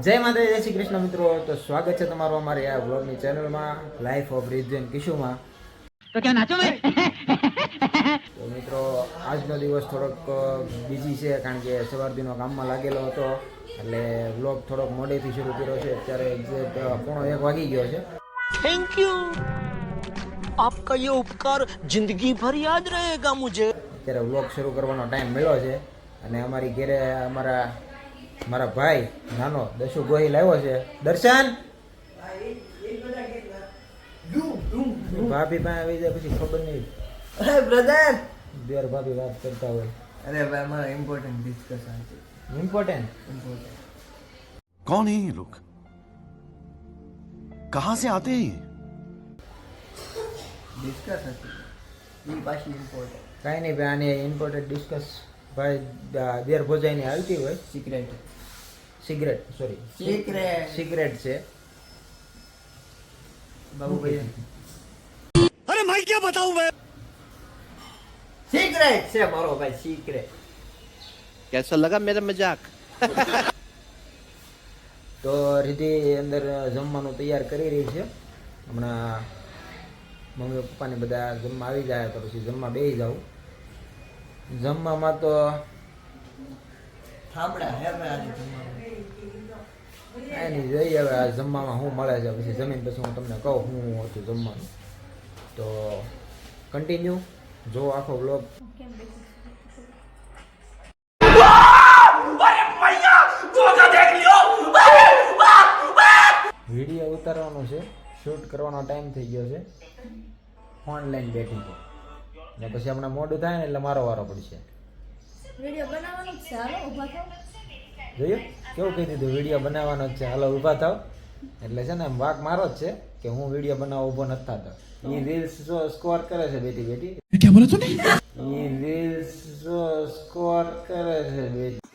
જય માતા જય શ્રી કૃષ્ણ મિત્રો. તો સ્વાગત છે તમારો અમારી આ વ્લોગની ચેનલમાં લાઈફ ઓફ રિજન કિશુમાં. તો ક્યાં નાચો તો મિત્રો આજનો દિવસ થોડોક બિઝી છે કારણ કે સવાર સવારથીનો કામમાં લાગેલો હતો એટલે વ્લોગ થોડોક મોડેથી શરૂ કર્યો છે. અત્યારે એક્ઝેક્ટ પોણો એક વાગી ગયો છે. થેન્ક યુ આપકા યે ઉપકાર જિંદગી ભર યાદ રહેગા મુજે. અત્યારે વ્લોગ શરૂ કરવાનો ટાઈમ મળ્યો છે અને અમારી ઘેરે અમારા મારા ભાઈ નાનો દશુ ગોહિલ આવ્યો છે દર્શન ભાભી પાસે આવી જાય પછી ખબર નહીં અરે બ્રધર દેર ભાભી વાત કરતા હોય અરે ભાઈ અમારા ઇમ્પોર્ટન્ટ ડિસ્કશન છે ઇમ્પોર્ટન્ટ ઇમ્પોર્ટન્ટ कौन है ये लोग कहां से आते हैं ये? ડિસ્કસ હતી એ પાછી ઇમ્પોર્ટન્ટ કાંઈ નહીં ભાઈ આને ઇમ્પોર્ટન્ટ ડિસ્કસ ભાઈ આ દેર ભોજાઈની હાલતી હોય secret cigarette sorry cigarette. Cigarette છે. બાબુભાઈ. અરે મેં ક્યાં બતાવું મેં સિગરેટ છે મારો ભાઈ સિગરેટ. કેસો લગા મેરા મજાક? તો રીધિ અંદર જમવાનું તૈયાર કરી રહી છે. હમણાં મમ્મી પપ્પાને બધા જમવા આવી જાય તો પછી જમવા બેસી જાઉં. જમવામાં તો થાંભળા હે આજે નહીં જોઈએ હવે આ જમવામાં શું મળે છે, પછી જમીન પછી હું તમને કહું હું હતું જમવાનું. તો કન્ટિન્યુ જો આખો બ્લોગ વીડિયો ઉતારવાનો છે શૂટ કરવાનો ટાઈમ થઈ ગયો છે. ઓનલાઈન બેઠી છે ને પછી હમણાં મોડું થાય ને એટલે મારો વારો પડશે. વીડિયો કેવું કહી દીધું? વીડિયો બનાવવાનો જ છે. હાલો ઊભા થાવ એટલે છે ને એમ વાક મારો જ છે કે હું વીડિયો બનાવવા ઊભો નથી થતો. એ રીલ્સ જો સ્કોર કરે છે બેટી બેટી? ક્યાં બોલો તું એ રીલ્સ સ્કોર કરે છે બેટી.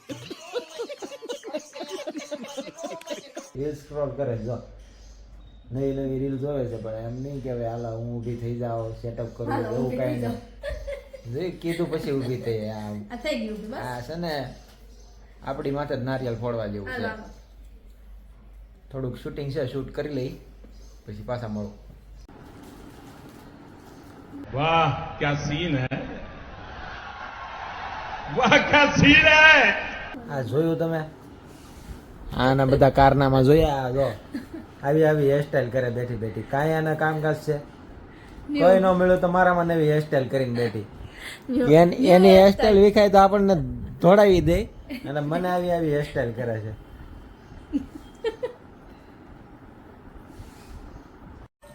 રીલ સ્ક્રોલ કરે જો. નવી નવી રીલ જોવે છે પણ એમ નહીં કે હવે હાલા હું ઊભી થઈ જાઉં સેટઅપ કરું એવું કાંઈ નહીં. કીધું પછી ઊભી થઈ આમ. હા છે ને આપણી માથે નારિયેલ ફોડવા જેવું છે. થોડુંક શૂટિંગ છે શૂટ કરી લઈ પછી પાછા મળો. વાહ ક્યાં સીન હે? વાહ ક્યાં સીન હે? આ જોયું તમે? આના બધા કારનામાં જોયા જો. આવી આવી હેરસ્ટાઈલ કરે બેઠી બેઠી. કાંઈ આના કામકાજ છે? કોઈ ન મળ્યું તો મારામાં નવી હેરસ્ટાઈલ કરીને બેઠી. એની હેરસ્ટાઈલ વિખાય તો આપણને ધોડાવી દે. અને મને આવી આવી હેરસ્ટાઈલ કરે છે.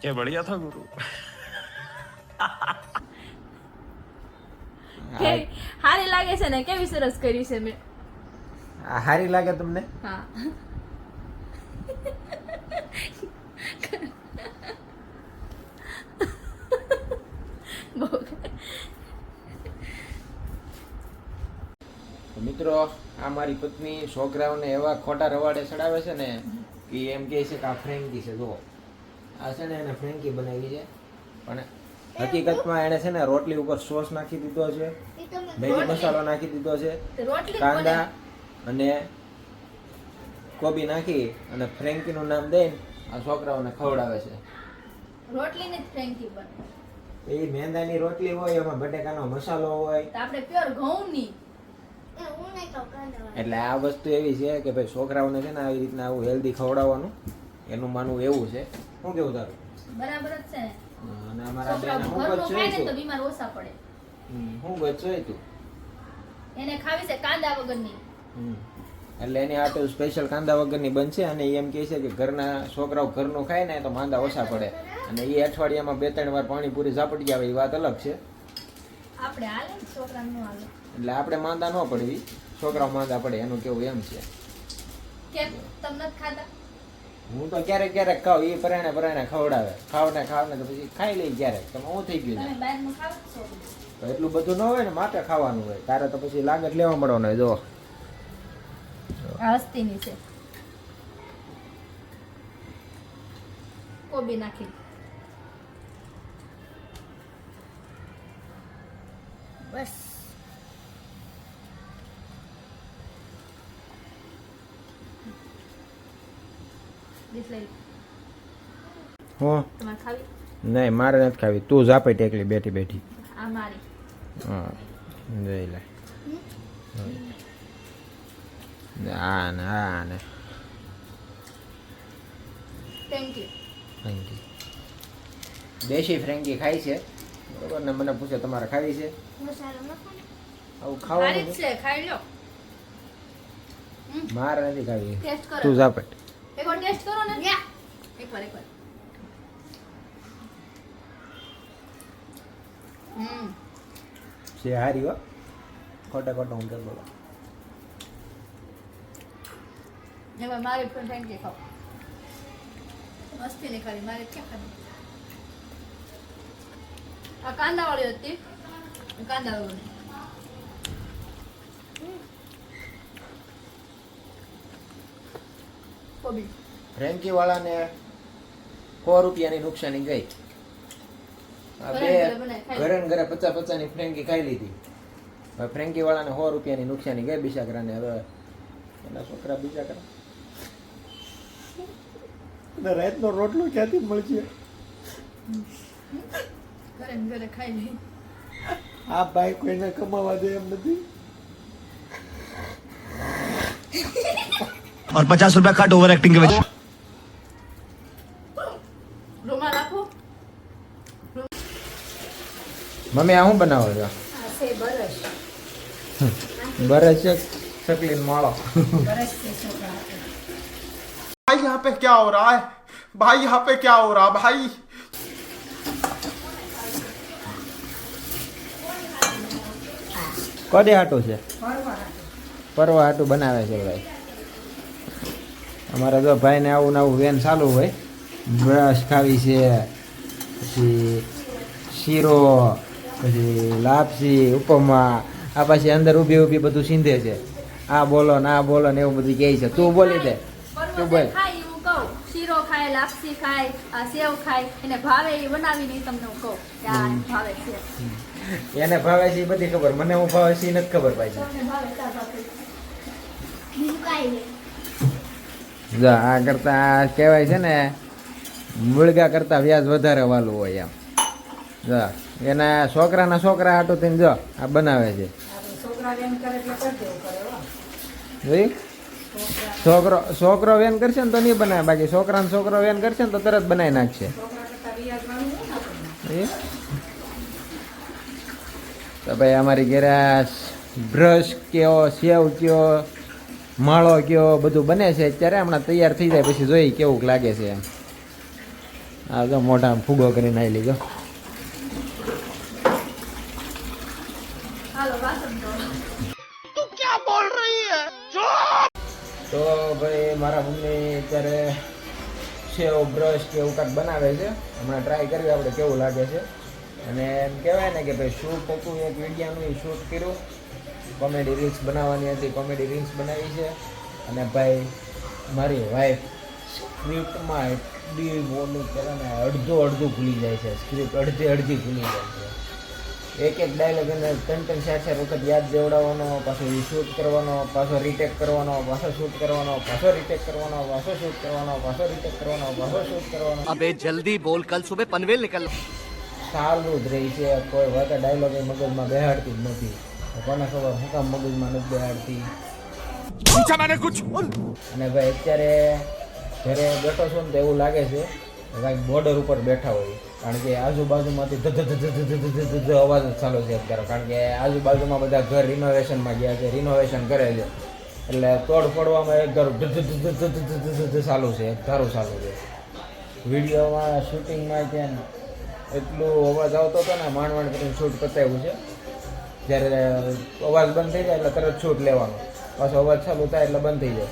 કે બઢિયા થા ગુરુ. હારી લાગે છે ને? કેવી સરસ કરી છે મેં. હારી લાગે તમને? હા. મારી પત્ની છોકરાઓને એવા ખોટા રવાડે ચડાવે છે ને કે એમ કહે છે કે આ ફ્રેન્કી છે જો આ છે ને એને ફ્રેન્કી બનાવી છે. પણ હકીકતમાં એણે છે ને રોટલી ઉપર સોસ નાખી દીધો છે મેગી મસાલો નાખી દીધો છે કાંદા અને કોબી નાખી અને ફ્રેન્કીનું નામ દઈને આ છોકરાઓને ખવડાવે છે. રોટલીને જ ફ્રેન્કી બને એ મેંદાની રોટલી હોય એમાં બટેકાનો મસાલો હોય. આપણે પ્યોર ઘઉં ની એટલે આ વસ્તુ એવી છે કે ભાઈ છોકરાઓને છે ને આવી રીતના આવું હેલ્ધી ખવડાવવાનું એનું માનવું એવું છે. શું કેવું તારું? બરાબર જ છે અને અમારા બેન હું ઘરનું ગચ્છો ખાય ને તો બીમાર ઓછા પડે. હું ગચ્છો તું? એને ખાવી છે કાંદા વગરની. એટલે એની આટો સ્પેશિયલ કાંદા વગરની બનશે અને એમ કહે છે કે ઘરના છોકરાઓ ઘરનું ખાય ને તો માંદા ઓછા પડે. અને એ અઠવાડિયામાં બે ત્રણ વાર પાણીપુરી ઝાપટી આવે એ વાત અલગ છે. આપણે હાલે ને છોકરાને નો હાલે? એટલે આપણે માંદા ન પડવી છોકરાઓ માંદા પડે એનું કેવું એમ છે. કેમ તમને ખાતા હું તો ક્યારેક ક્યારેક ખાવ એ પરાણે પરાણે ખવડાવે. ખાવને ખાવને તો પછી ખાઈ લઈ ક્યારેક. તમે હું થઈ ગયું તો એટલું બધું ન હોય ને માટે ખાવાનું હોય. તારે તો પછી લાગત લેવા મળવાનો હોય જો. હસ્તીની છે. કોબી નાખી. બસ. નહીં મારે નથી ખાવી. તું જાપે ટેકલી બેઠી બેઠી. હા જઈ લે. હા ને હા ને. થેન્ક યુ દેશી ફ્રેન્કી ખાઈ છે. બરોબર ને મને પૂછે તમારે ખાવી છે? આવું ખાવાનું છે ખાઈ લો. મારે નથી ખાવી. ટેસ્ટ કરો. તું જાપે એકવાર ટેસ્ટ કરો ને. એકવાર એકવાર હમ. છે હારી હો. ખોટા ખોટા હું કેમ બોલો એમાં મારી પણ થેન્ક યુ ખાવ મસ્તી નહીં ખાલી મારે ક્યાં ખાધી? આ કાંદા વાળી હતી. કાંદા વાળી કોબી. ફ્રેન્કી વાળાને સો રૂપિયાની નુકસાની ગઈ. આ બે ઘરે ઘરે પચાસ પચાસની ફ્રેન્કી ખાઈ લીધી. હવે ફ્રેન્કી વાળાને સો રૂપિયાની નુકસાની ગઈ બિચારાને હવે એના છોકરા બીજા કરે રાતનો રોટલો ક્યાંથી મળશે? ઘરે ને ઘરે ખાઈ લઈ આ ભાઈ કોઈને કમાવા દે એમ નથી और पचास रुपया काट ओवर एक्टिंग के वजह રૂમાલ આપો મમ્મી આ શું બનાવો છો બરસ છે ચકલી માળો भाई यहाँ पे क्या हो रहा है भाई यहाँ पे क्या हो रहा है भाई કદે હાટું છે? પરવા હાટું. બનાવે છે ભાઈ. અમારે જો ભાઈને આવું ને આવું વેન ચાલુ હોય. બ્રશ ખાવી છે પછી શીરો પછી લાપસી ઉપમા આ પછી અંદર ઊભી ઊભી બધું સીંધે છે. આ બોલો ને આ બોલો ને એવું બધું કહે છે. તું બોલી દે. તું બોલ. ખાય શીરો ખાય લાપસી ખાય સેવ ખાય એને ભાવે એ બનાવીને તમને કહું કે આ ભાવે છે. એને ભાવે છે એ બધી ખબર. મને હું ભાવે છે એ નથી ખબર પાછી. જો આ કરતા આ કહેવાય છે ને મુળગા કરતા વ્યાજ વધારે વાલું હોય એમ. જો એના છોકરાના છોકરા આટો થઈને જો આ બનાવે છે. જોયું? છોકરો છોકરો વેન કરશે ને તો નહીં બનાવે. બાકી છોકરાનો છોકરો વેન કરશે ને તો તરત બનાવી નાખશે? તો ભાઈ અમારી ઘેરે બ્રશ કયો સેવ કયો માળો કયો બધું બને છે. અત્યારે હમણાં તૈયાર થઈ જાય પછી જોઈ કેવું લાગે છે. એમ આ તો મોટા ફૂગો કરીને આવી લીધો. તો ભાઈ મારા મમ્મી અત્યારે સેવ બ્રશ કે એવું કાંઈક બનાવે છે. હમણાં ટ્રાય કરવી આપણે કેવું લાગે છે. અને એમ કહેવાય ને કે ભાઈ શૂટ હતું, એક વિડીયાનું શૂટ કર્યું. કોમેડી રીલ્સ બનાવવાની હતી કોમેડી રીલ્સ બનાવી છે. અને ભાઈ, મારી વાઈફ સ્ક્રિપ્ટમાં એટલી બોલું પહેલાં અડધો અડધું ભૂલી જાય છે. સ્ક્રિપ્ટ અડધી અડધી ભૂલી જાય છે. એક એક ડાયલોગ અને ત્રણ ત્રણ ચાર ચાર વખત યાદ દેવડાવવાનો, પાછો શૂટ કરવાનો, પાછો રિટેક કરવાનો, પાછો શૂટ કરવાનો, પાછો રિટેક કરવાનો, પાછો શૂટ કરવાનો, પાછો રિટેક કરવાનો, પાછો શૂટ કરવાનો. અબે જલ્દી બોલ, કલ સુબહ પનવેલ નીકળ સારું જ રહી છે કોઈ વાત ડાયલોગ એ મગજમાં બેહાડતી જ નથી કોને ખબર હું કામ મગજમાં નથી બેહાડતી અને ભાઈ અત્યારે જ્યારે બેઠો છું ને તો એવું લાગે છે કાંઈક બોર્ડર ઉપર બેઠા હોય કારણ કે આજુબાજુમાંથી ધધ અવાજ જ ચાલુ છે અત્યારે કારણ કે આજુબાજુમાં બધા ઘર રિનોવેશનમાં ગયા છે રિનોવેશન કરે છે એટલે તોડ ફોડવામાં એક ઘર ચાલુ છે સારું ધારું ચાલુ છે વિડીયોમાં શૂટિંગમાં ત્યાં એટલો અવાજ આવતો હતો ને માંડ માંડ કરીને શૂટ પતાવ્યું છે. જ્યારે અવાજ બંધ થઈ જાય એટલે તરત શૂટ લેવાનો. પાછો અવાજ ચાલુ થાય એટલે બંધ થઈ જાય.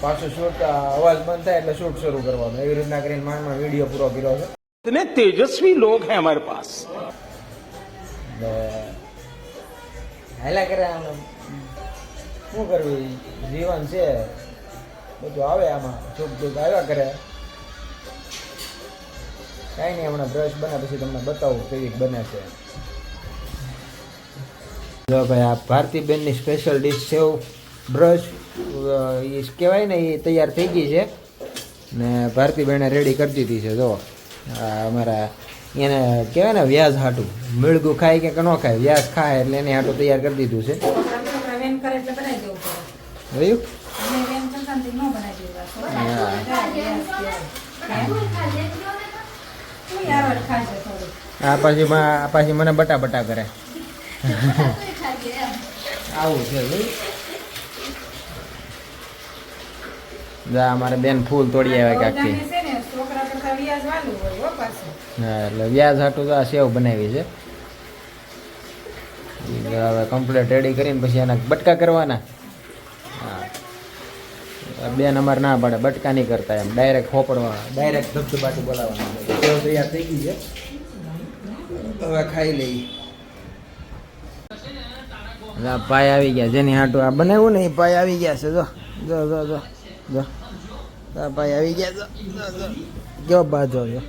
પાછું શૂટ અવાજ બંધ થાય એટલે શૂટ શરૂ કરવાનું. એવી રીતના કરીને માંડમાં વીડિયો પૂરો કર્યો છે. ઇતને તેજસ્વી લોક હે અમારે પાસ હાલા કરે આમ. શું કરવું? જીવન છે. બધું આવે આમાં. સુખ દુઃખ આવ્યા કરે. કાંઈ નહીં હમણાં બ્રશ બને પછી તમને બતાવું કેવી બને છે. જો ભાઈ આ ભારતીબેનની સ્પેશિયલ ડીશ સેવ બ્રશ એ કહેવાય ને એ તૈયાર થઈ ગઈ છે. ને ભારતીબેને રેડી કરી દીધી છે જો અમારા એને કહેવાય ને વ્યાજ હાટું. મીળગું ખાય કે ન ખાય વ્યાજ ખાય એટલે એને હાટું તૈયાર કરી દીધું છે. છોકરા વેમ કરે એટલે બનાવી દેવું પડે જોયું અમે વેમ સંતાનથી ન બનાવી દેવા હા. તું યાર વાત ખાશે થોડું આ પછી આ પાછી મને બટા બટા કરે. આવું છે જોયું? જા અમારે બેન ફૂલ તોડી આવ્યા હોય હો એટલે વ્યાજ હાટું તો આ સેવ બનાવી છે. હવે કમ્પ્લેટ રેડી કરીને પછી એના બટકા કરવાના. હા. બેન અમારે ના પાડે બટકા નહીં કરતા એમ. Direct ખોપડવા direct ધબધબાટું બોલાવવાનું. તૈયાર થઈ ગઈ છે. ખાઈ લઈ પાય આવી ગયા, જેની હાટું આ બનાવ્યું ને એ પાય આવી ગયા છે, જો જો જો જો જો. પાય આવી ગયા જો જો જો. જો, બાજો, જો.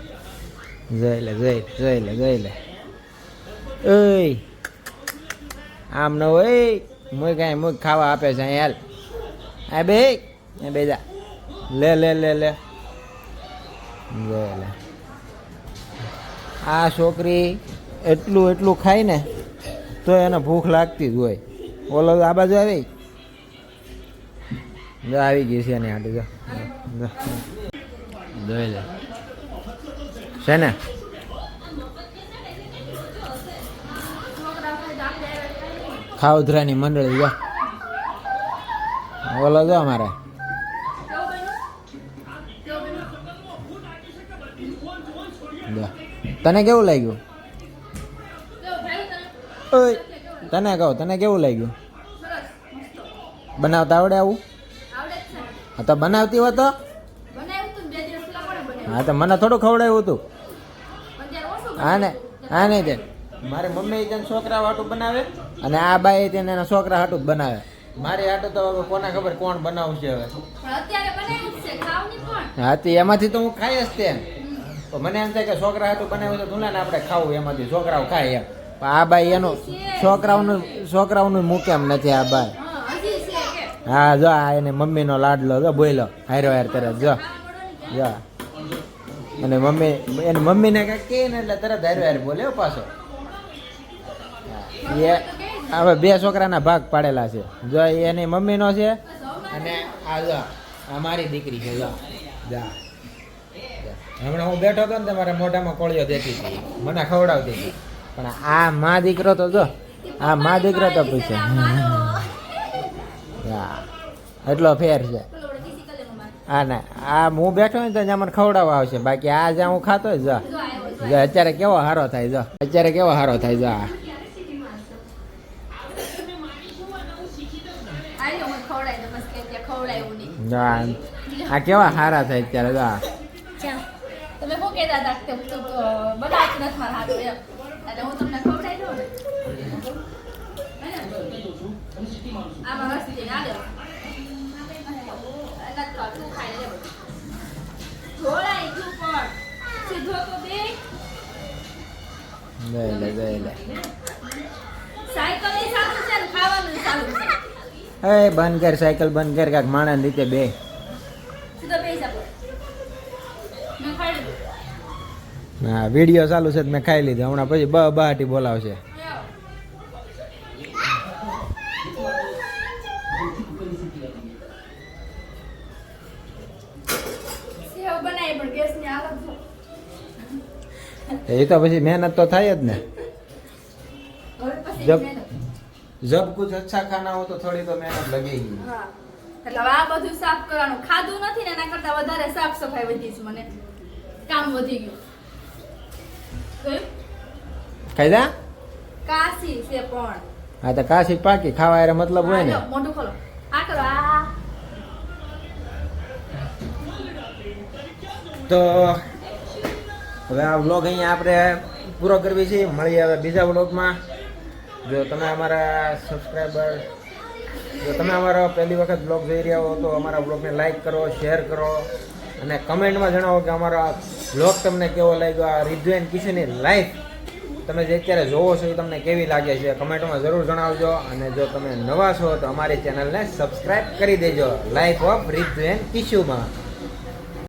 જોઈ લે જોઈ લે જોઈ લે જોઈ લે. ઓય. આમ ન હોય મુય કાંઈ મુય ખાવા આપે છે, અહીં આ બે એ બેજા લે લે લે લે. જોઈ લે. આ છોકરી એટલું એટલું ખાય ને તો એને ભૂખ લાગતી જ હોય. ઓલો આ બાજુ આવી? આવી ગઈ છે એની હાટું જો. જો. જોઈ લે. છે ને? ખાવધરાની મંડળી જો. ઓલો જો અમારે. તને કેવું લાગ્યું? ઓય, તને કહો, તને કેવું લાગ્યું? બનાવતા આવડે આવું? હા, તો બનાવતી હો તો? હા, તો મને થોડું ખવડાવ્યું હતું. હા ને, હા નહીં તે. મારી મમ્મી તેને છોકરા હાટું બનાવે અને આ બાઈ તેને એના છોકરા હાટું જ બનાવે. મારી હાટું તો હવે કોને ખબર કોણ બનાવશે હવે. હા, તે એમાંથી તો હું ખાઈ જ તે મને એમ થાય કે છોકરા હાટું બનાવ્યું તો તું ને આપણે ખાવું એમાંથી, છોકરાઓ ખાય એમ. આ ભાઈ એનું છોકરાઓનું છોકરાઓનું મૂકે એમ નથી આ ભાઈ હા, જો આ એને મમ્મીનો લાડલો, જો બોલો હારો હાર તરત જો. જો. અને મમ્મી, એની મમ્મીને કાંઈક કહે ને એટલે તરત હારો હાર બોલે પાછો. એ હવે બે છોકરાના ભાગ પાડેલા છે. જો એની મમ્મીનો છે અને આ જો, આ મારી દીકરી છે, જો. જા. હમણાં હું બેઠો હતો ને તમારા મોઢામાં કોળીઓ દેતી મને ખવડાવતી હતી. પણ આ મા દીકરો તો જો આ મા દીકરો તો પૂછે. હા એટલો ફેર છે. હા ના આ હું બેઠો ને તો ત્યાં મને ખવડાવવા આવશે. બાકી આ જ્યાં હું ખાતો જ જો જો અત્યારે કેવો હારો થાય જો અત્યારે કેવો હારો થાય જો આ. આ કેવા હારા થાય અત્યારે જો આ. તમે શું કહેતા હતા? તો બનાવતી નથી મારા હાથું એટલે હું તમને ખવડાવી દઉં ને? હે ને? આમાં ના દેવા તું ખાઈ લે ઢોળાય તું પણ. સીધો તો બે. જોઈ લે જોઈ લે. સાયકલની સારું છે ખાવાનું સારું છે. એ બંધ કર સાયકલ બંધ કર કાંક માણસ રીતે બે. હા વીડિયો ચાલુ છે મેં ખાઈ લીધું. હમણાં પછી બ બહાટી બોલાવશે. એ તો પછી મહેનત તો થાય જ ને. જબ જબ કુછ અચ્છા ખાના હો તો થોડી તો મહેનત લગેગી હા. એટલે આ બધું સાફ કરવાનું. ખાધું નથી ને એના કરતા વધારે સાફ સફાઈ વધી છે મને. કામ વધી ગયું. ખાઈ કાશી છે પણ. હા તો કાશી પાકી. ખાવા એરે મતલબ હોય ને. મોઢું ખોલો. આ કરો આ તો હવે આ વ્લોગ અહીંયા આપણે પૂરો કરવી છે. મળીએ હવે બીજા વ્લોગમાં જો તમે અમારા સબસ્ક્રાઈબર જો તમે અમારો પહેલી વખત બ્લોગ જોઈ રહ્યા હો તો અમારા બ્લોગને લાઈક કરો શેર કરો. અને કમેન્ટમાં જણાવો કે અમારો આ બ્લોગ તમને કેવો લાગ્યો? આ રિદ્વેન કિશનની લાઈફ તમે જે અત્યારે જોવો છો એ તમને કેવી લાગે છે? કમેન્ટમાં જરૂર જણાવજો. અને જો તમે નવા છો તો અમારી ચેનલને સબસ્ક્રાઈબ કરી દેજો. લાઈફ ઓફ રિદ્વેન કિશુમાં.